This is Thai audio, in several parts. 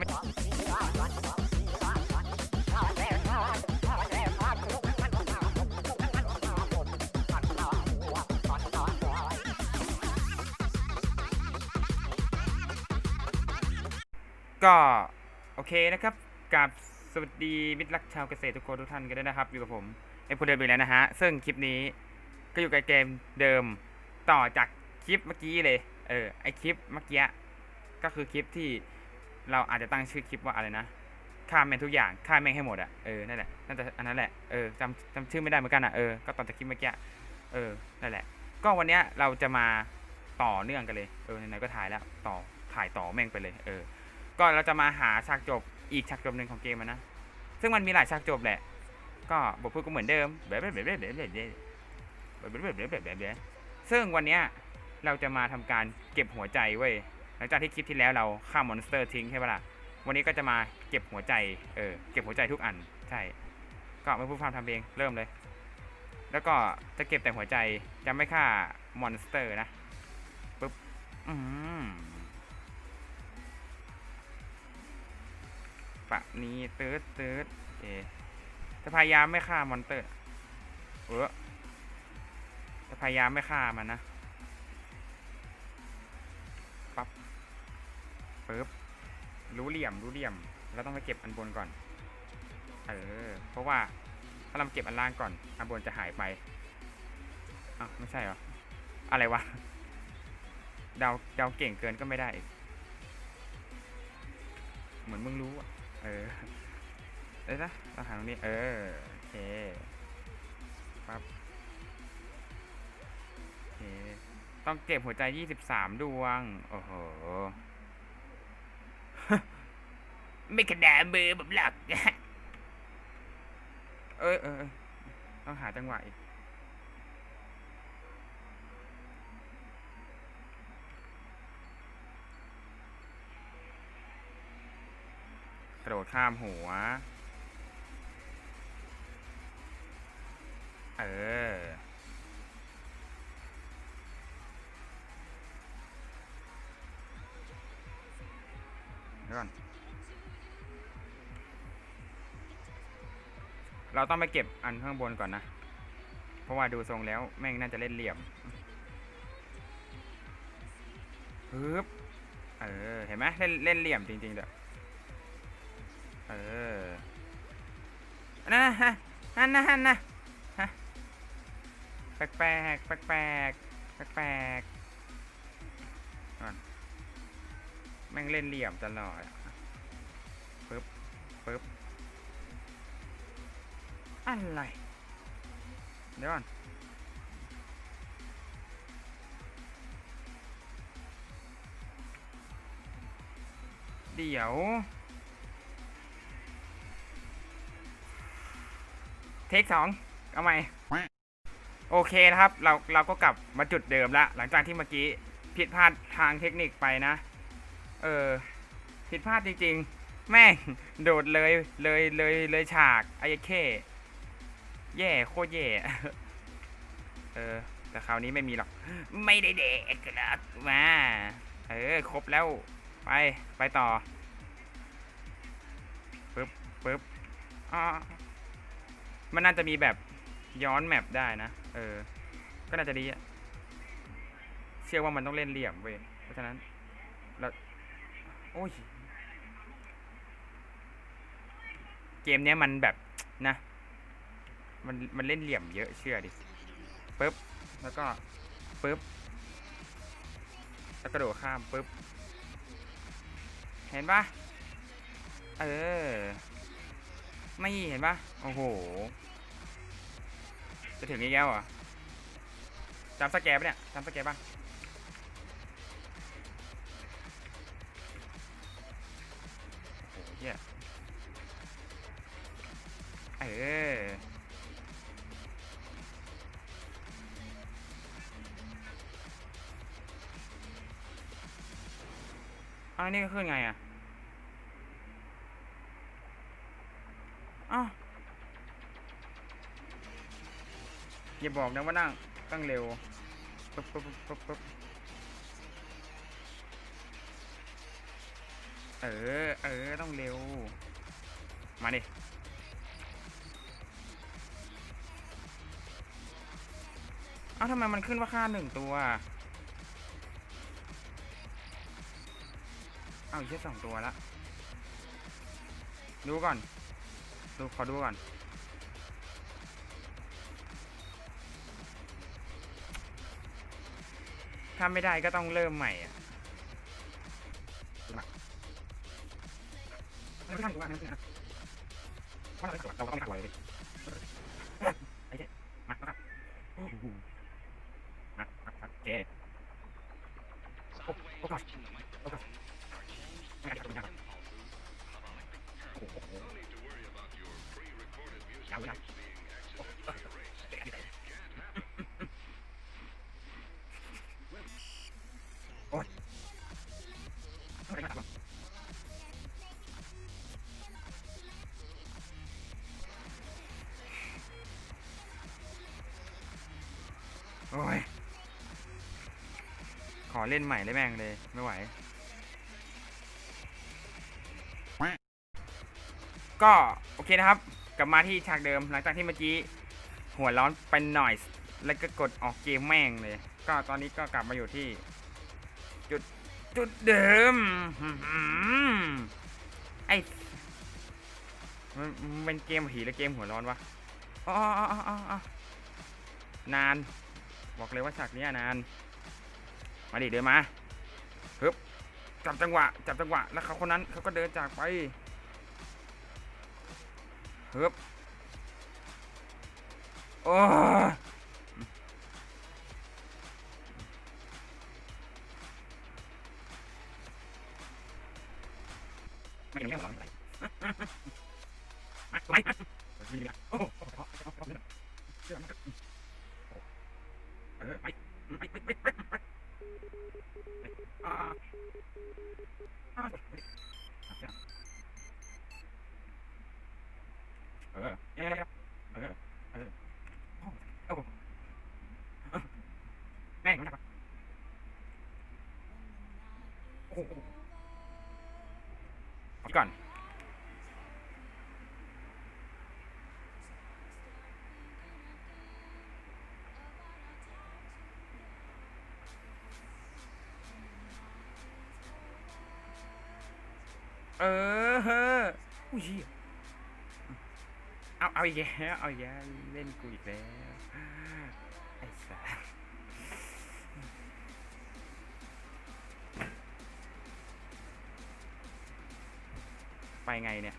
ก็โอเคนะครับกับสวัสดีมิตรรักชาวเกษตรทุกคนทุกท่านกันด้วยนะครับ อยู่กับผมไอ้พูดเดิมอีกแล้วนะฮะ ซึ่งคลิปนี้ก็อยู่กับเกมเดิมต่อจากคลิปเมื่อกี้เลย เออไอคลิปเมื่อกี้ก็คือคลิปที่ เราอาจจะตั้งชื่อคลิปว่าอะไรนะฆ่าแม่งทุกอย่างฆ่าแม่งให้หมดอะเออนั่นแหละน่าจะอันนั้นแหละเออจำจำชื่อไม่ได้เหมือนกันอะเออก็ตอนจากคลิปเมื่อกี้เออนั่นแหละ ก็วันเนี้ยเราจะมาต่อเนื่องกันเลยเออไหนๆก็ถ่ายแล้วต่อถ่ายต่อแม่งไปเลยเออ ก็เราจะมาหาฉากจบอีกฉากจบหนึ่งของเกมนะซึ่งมันมีหลายฉากจบแหละ ก็บทพูดก็เหมือนเดิมแบบแบบแบบแบบแบบแบบแบบแบบแบบแบบซึ่งวันเนี้ยเราจะมาทำการเก็บหัวใจเว้ย หลังจากที่คลิปที่แล้วเราฆ่ามอนสเตอร์ทิ้งใช่ปะล่ะ วันนี้ก็จะมาเก็บหัวใจ เออ เก็บหัวใจทุกอัน ใช่ ก็ไม่พูดพร่ำทำเพลงเริ่มเลย แล้วก็จะเก็บแต่หัวใจ จะไม่ฆ่ามอนสเตอร์นะ ปึ๊บ อืมปะนี้ตืดตืดโอเคจะพยายามไม่ฆ่ามอนเตอร์ เออจะพยายามไม่ฆ่ามันนะ ปึ๊บรู้เหลี่ยมรู้เหลี่ยมเราต้องไปเก็บอันบนก่อน เออ เพราะว่าถ้าเราเก็บอันล่างก่อน อันบนจะหายไปอ้าวไม่ใช่เหรอ อะไรวะ เดาเดาเก่งเกินก็ไม่ได้ เหมือนมึงรู้อะเออเอ้ยนะเราหาตรงนี้ เออ โอเคปั๊บโอเค ต้องเก็บหัวใจ 23 ดวง โอ้โห ไม่ขนาดมือผมหลักเอยเออเออต้องหาจังหวะอีกกระโดดข้ามหัว เออ เดี๋ยวก่อน เราต้องไปเก็บอันข้างบนก่อนนะ เพราะว่าดูทรงแล้วแม่งน่าจะเล่นเหลี่ยมฮึบเออ เห็นไหมเล่นเล่นเหลี่ยมจริงๆเด้อเออนั่นนะฮะนั่นนะนั่นะฮะแปลกแปลกแปลกแปลกแปลกแม่งเล่นเหลี่ยมตลอดปึ๊บปึ๊บ อะไรเดี๋ยวก่อนเดี๋ยวเทคสองเอาใหม่โอเคนะครับ เราเราก็กลับมาจุดเดิมละหลังจากที่เมื่อกี้ผิดพลาดทางเทคนิคไปนะ เออผิดพลาดจริง ๆ แม่ง โดดเลยเลยเลยเลยฉากไอ้เค แย่โคตรแย่ เออ แต่คราวนี้ไม่มีหรอก ไม่ได้เด็กหรอกมา เออ ครบแล้ว ไป ไปต่อ ปึ๊บปึ๊บอ่ามันน่าจะมีแบบย้อนแมปได้นะ เออ ก็น่าจะดีอะเชื่อว่ามันต้องเล่นเหลี่ยมเว้ย เพราะฉะนั้น เรา โอ้ย เกมเนี้ยมันแบบนะ มันมันเล่นเหลี่ยมเยอะเชื่อดิปึ๊บแล้วก็ปึ๊บแล้วกระโดดข้ามปึ๊บเห็นปะเออไม่เห็นปะโอ้โห จะถึงนี้แล้วเหรอจำสแกปเนี่ยจำสแกนปะโอ้โหเยเออ อ้าวนี่ก็ขึ้นไงอะอ้าวอย่าบอกนะว่านั่งตั้งเร็วปึ๊บปึ๊บปึ๊บปึ๊บปึ๊บเออ เออ ต้องเร็ว มาดิ เอ้าทำไมมันขึ้นว่าค่าหนึ่งตัวาอีกแค่สองตัวละดูก่อน ดูขอดูก่อน ถ้าไม่ได้ก็ต้องเริ่มใหม่อะไม่ใช่ว่าไม่ใช่นะว่าเราเราต้องไม่ขัดไว้เลยไอ้เจ๊มามาโอ้โหมามามาเจ๊ โอ้ย ขอเล่นใหม่เลยแม่งเลย ไม่ไหว ก็โอเคนะครับ กลับมาที่ฉากเดิมหลังจากที่เมื่อกี้ หัวร้อนไปหน่อย แล้วก็กดออกเกมแม่งเลย ก็ตอนนี้ก็กลับมาอยู่ที่ จุดจุดเดิมไอมันเป็นเกมผีหรือเกมหัวร้อนวะ อ๋ออ๋ออ๋อนาน บอกเลยว่าฉากนี้นาน มาดิเดินมาฮึบจับจังหวะจับจังหวะแล้วเขาคนนั้นเขาก็เดินจากไปฮึบโอ้ อ่าเออเออเออเออโอ้โอ้แม่งนะครับโอ้โหเอาก่อน เออเฮ้ออุ้ยเหี้ยเอาเอาอีกแล้วเอาอีกแล้วเล่นกูอีกแล้วไอ้สัสไปไงเนี่ย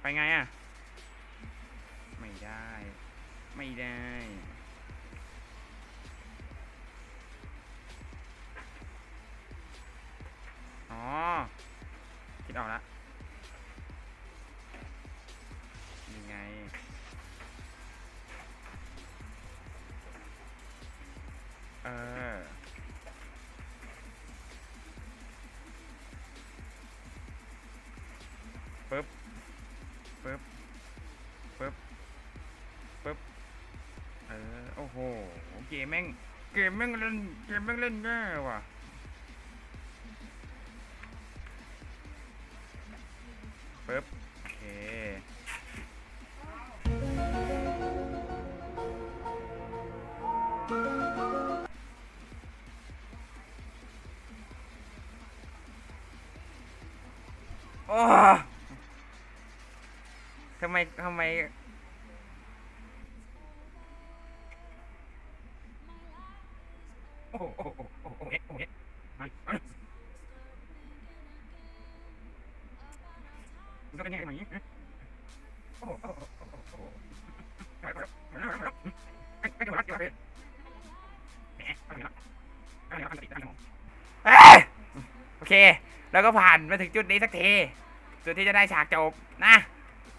ไปไงอะ ไม่ได้ ไม่ได้ อ๋อ คิดออกแล้วยังไง เออ ปึ๊บ ปึ๊บ ปึ๊บ ปึ๊บ เออ โอ้โห เกมแม่ง เกมแม่งเล่น เกมแม่งเล่นง่ว่ะ ปึ๊บ โอเคโอ้ทำไมทำไมโอ้โอ้โอ้โอ้โอ้โหมาเอ มันก็เป็นยังไงอย่างนี้โอ้โหโอ้โหโอ้โหโอ้โหไปไปไปไปไปไปไปเดี๋ยวรัดเดี๋ยแหมเอาอย่างนี้ละเอาอย่างนี้ละเอาอย่างเอ้ยโอเค แล้วก็ผ่านมาถึงจุดนี้สักทีจุดที่จะได้ฉากจบนะ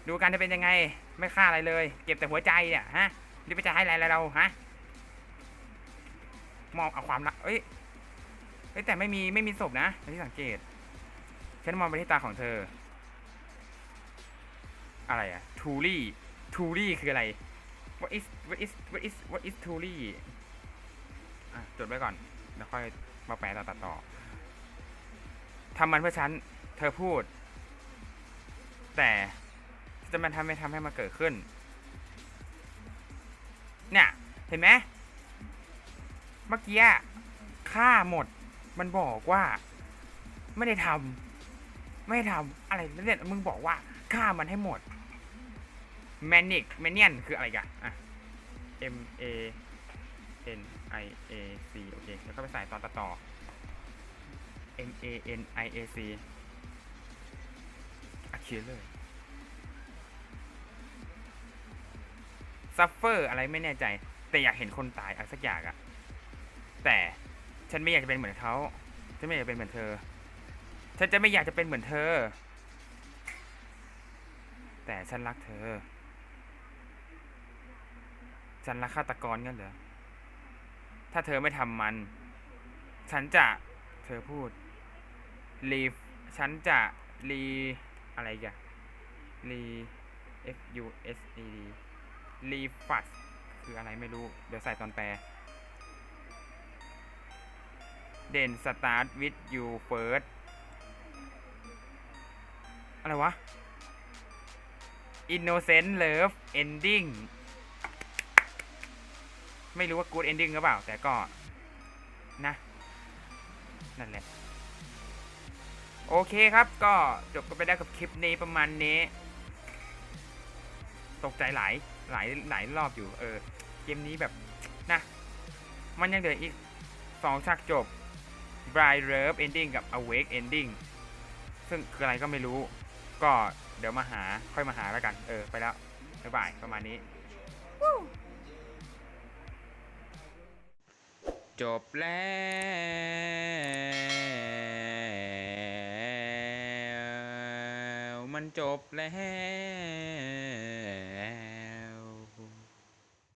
ดูกันจะเป็นยังไง ไม่ฆ่าอะไรเลย เก็บแต่หัวใจเนี่ยฮะนี่ไปจะให้อะไรเราฮะมอบเอาความรักเอ้ยเอ้ยแต่ไม่มีไม่มีศพนะที่สังเกต ฉันมองไปที่ตาของเธอ อะไรอะทูรี่ทูรี่คืออะไร what is what is what is what is ทูรี่อะจดไว้ก่อน แล้วค่อยมาแปลต่อตัดต่อทำมันเพื่อฉัน เธอพูด แต่จะมันทำไม่ทำให้มันเกิดขึ้น เนี่ย เห็นไหมเมื่อกี้ฆ่าหมด มันบอกว่า ไม่ได้ทำไม่ได้ทำอะไรเนี่ยมึงบอกว่าฆ่ามันให้หมด แมนิกแมเนียนคืออะไรกันอะ M A N I A C โอเค แล้วก็ไปใส่ตอนต่อ M A N I A C อะเคียเลยซัฟเฟอร์อะไรไม่แน่ใจ แต่อยากเห็นคนตายอะไรสักอย่างอะแต่ฉันไม่อยากจะเป็นเหมือนเขาฉันไม่อยากจะเป็นเหมือนเธอ ฉันจะไม่อยากจะเป็นเหมือนเธอ แต่ฉันรักเธอ ฉันรักฆาตกรงั้นเหรอ ถ้าเธอไม่ทำมัน ฉันจะ เธอพูด รีฉันจะรีอะไรกันรี F U S E D รีฟัสคืออะไรไม่รู้ เดี๋ยวใส่ตอนแปล เด่น start with you first อะไรวะ innocent love ending ไม่รู้ว่า good ending หรือเปล่า แต่ก็นะ นั่นแหละ โอเคครับก็จบกันไปได้กับคลิปนี้ประมาณนี้ ตกใจหลายหลายหลายรอบอยู่ เออ เกมนี้แบบนะมันยังเหลืออีกสองฉากจบ Bright Love Ending กับ Awake Ending ซึ่งคืออะไรก็ไม่รู้ ก็เดี๋ยวมาหาค่อยมาหาแล้วกัน เออ ไปแล้ว บ๊ายบาย ประมาณนี้ จบแล้วมันจบแล้ว